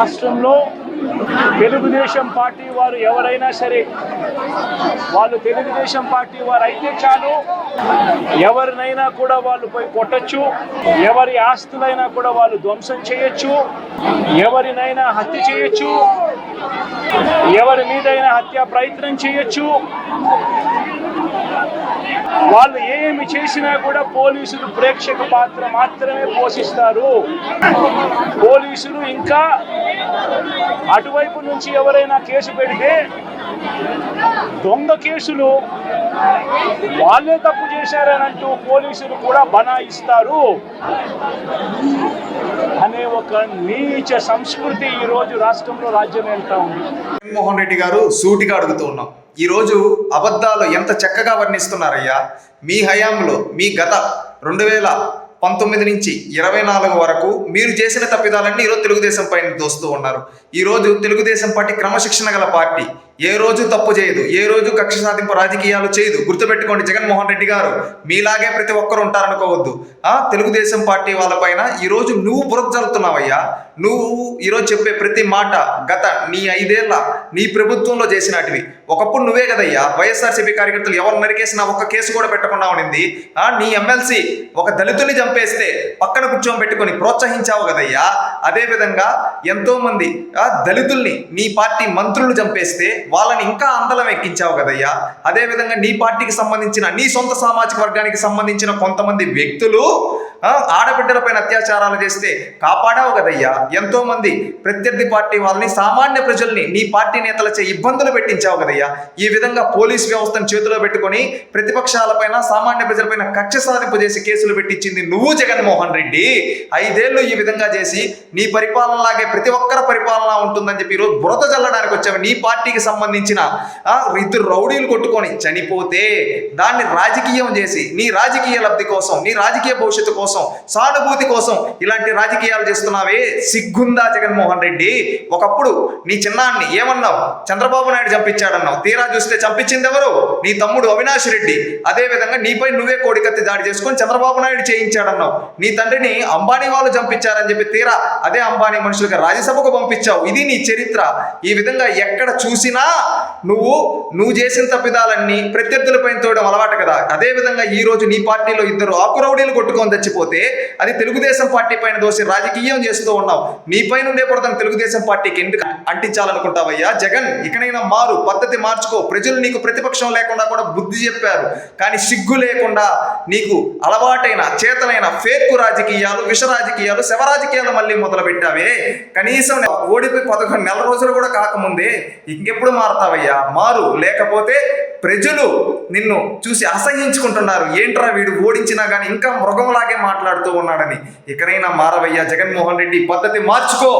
రాష్ట్రంలో తెలుగుదేశం పార్టీ వారు ఎవరైనా సరే వాళ్ళు తెలుగుదేశం పార్టీ వారు అయితే చాలు ఎవరినైనా కూడా వాళ్ళు పోయి కొట్టచ్చు ఎవరి ఆస్తులైనా కూడా వాళ్ళు ధ్వంసం చేయొచ్చు ఎవరినైనా హత్య చేయొచ్చు ఎవరి మీదైనా హత్య ప్రయత్నం చేయొచ్చు. వాళ్ళు ఏమి చేసినా కూడా పోలీసులు ప్రేక్షక పాత్ర మాత్రమే పోషిస్తారు. పోలీసులు ఇంకా అటువైపు నుంచి ఎవరైనా కేసు పెడితే దొంగ కేసులు వాళ్ళే తప్పు చేశారని అంటూ పోలీసులు కూడా బనాయిస్తారు అనే ఒక నీచ సంస్కృతి ఈ రోజు రాష్ట్రంలో రాజ్యం వెళ్తా ఉంది. జగన్మోహన్ రెడ్డి గారు సూటిగా అడుగుతూ ఉన్నాం. ఈరోజు అబద్ధాలు ఎంత చక్కగా వర్ణిస్తున్నారయ్యా? మీ హయాంలో మీ గత రెండు వేల పంతొమ్మిది నుంచి ఇరవై నాలుగు వరకు మీరు చేసిన తప్పిదాలన్నీ ఈరోజు తెలుగుదేశం పైన దోస్తూ ఉన్నారు. ఈరోజు తెలుగుదేశం పార్టీ క్రమశిక్షణ గల పార్టీ. ఏ రోజు తప్పు చేయదు. ఏ రోజు కక్ష సాధింపు రాజకీయాలు చేయదు. గుర్తుపెట్టుకోండి జగన్మోహన్ రెడ్డి గారు మీలాగే ప్రతి ఒక్కరు ఉంటారనుకోవద్దు. ఆ తెలుగుదేశం పార్టీ వాళ్ళపైన ఈరోజు నువ్వు బురద జరుగుతున్నావయ్యా నువ్వు ఈరోజు చెప్పే ప్రతి మాట గత నీ ఐదేళ్ళ నీ ప్రభుత్వంలో చేసినటివి. ఒకప్పుడు నువ్వే కదయ్యా. వైఎస్ఆర్సీపీ కార్యకర్తలు ఎవరు నరికేసినా ఒక్క కేసు కూడా పెట్టకుండా ఉండింది. ఆ నీ ఎమ్మెల్సీ ఒక దళితుని చంపేస్తే పక్కన కూర్చొని పెట్టుకొని ప్రోత్సహించావు కదయ్యా. అదేవిధంగా ఎంతోమంది దళితుల్ని నీ పార్టీ మంత్రులు చంపేస్తే వాళ్ళని ఇంకా అందలం ఎక్కించావు కదయ్యా. అదే విధంగా నీ పార్టీకి సంబంధించిన నీ సొంత సామాజిక వర్గానికి సంబంధించిన కొంతమంది వ్యక్తులు ఆడబిడ్డలపైన అత్యాచారాలు చేస్తే కాపాడావు కదయ్యా. ఎంతో మంది ప్రత్యర్థి పార్టీ వాళ్ళని సామాన్య ప్రజల్ని నీ పార్టీ నేతలచే ఇబ్బందులు పెట్టించావు కదయ్యా. ఈ విధంగా పోలీస్ వ్యవస్థను చేతిలో పెట్టుకొని ప్రతిపక్షాలపైన సామాన్య ప్రజలపైన కక్ష సాధింపు చేసి కేసులు పెట్టించింది నువ్వు జగన్మోహన్ రెడ్డి. ఐదేళ్ళు ఈ విధంగా చేసి నీ పరిపాలనలాగే ప్రతి ఒక్కరి పరిపాలన ఉంటుందని చెప్పి ఈరోజు బురద చల్లడానికి వచ్చావు. నీ పార్టీకి సంబంధించిన ఇద్దరు రౌడీలు కొట్టుకొని చనిపోతే దాన్ని రాజకీయం చేసి నీ రాజకీయ లబ్ధి కోసం నీ రాజకీయ భవిష్యత్తు కోసం సానుభూతి కోసం ఇలాంటి రాజకీయాలు చేస్తున్నావే? సిగ్గుందా జగన్మోహన్ రెడ్డి? ఒకప్పుడు నీ చిన్నాన్ని ఏమన్నావు? చంద్రబాబు నాయుడు చంపించాడన్నావు. తీరా చూస్తే చంపించింది ఎవరు నీ తమ్ముడు అవినాష్ రెడ్డి. అదేవిధంగా నీపై నువ్వే కోడికత్తి దాడి చేసుకొని చంద్రబాబు నాయుడు చేయించాడన్నావు. నీ తండ్రిని అంబానీ వాళ్ళు చంపించారని చెప్పి తీరా అదే అంబానీ మనుషులుగా రాజ్యసభకు పంపించావు. ఇది నీ చరిత్ర. ఈ విధంగా ఎక్కడ చూసినా నువ్వు నువ్వు చేసిన తప్పిదాలన్నీ ప్రత్యర్థులపై తోయడం అలవాటు కదా. అదే విధంగా ఈ రోజు నీ పార్టీలో ఇద్దరు ఆకురౌడీలు కొట్టుకొని చచ్చిపోతే అది తెలుగుదేశం పార్టీ పైన దోసి రాజకీయం చేస్తూ ఉన్నావు. నీ పైన ఉండే పడతాను తెలుగుదేశం పార్టీకి ఎందుకు అంటించాలనుకుంటావయ్యా? జగన్ ఇకనైనా మారు పద్ధతి మార్చుకో. ప్రజలు నీకు ప్రతిపక్షం లేకుండా కూడా బుద్ధి చెప్పారు. కానీ సిగ్గు లేకుండా నీకు అలవాటైన చేతనైన ఫేక్ రాజకీయాలు విష రాజకీయాలు శవ రాజకీయాలు మళ్ళీ మొదలు పెట్టావే కనీసం ఓడిపోయి పదకొండు నెల రోజులు కూడా కాకముందే ఇంకెప్పుడు మారతావయ్యా? మారు. లేకపోతే ప్రజలు నిన్ను చూసి అసహించుకుంటున్నారు ఏంట్రా వీడు ఓడించినా కానీ ఇంకా మృగంలాగే మాట్లాడుతూ ఉన్నాడని. ఇకనైనా మారవయ్యా జగన్మోహన్ రెడ్డి పద్ధతి మార్చుకో.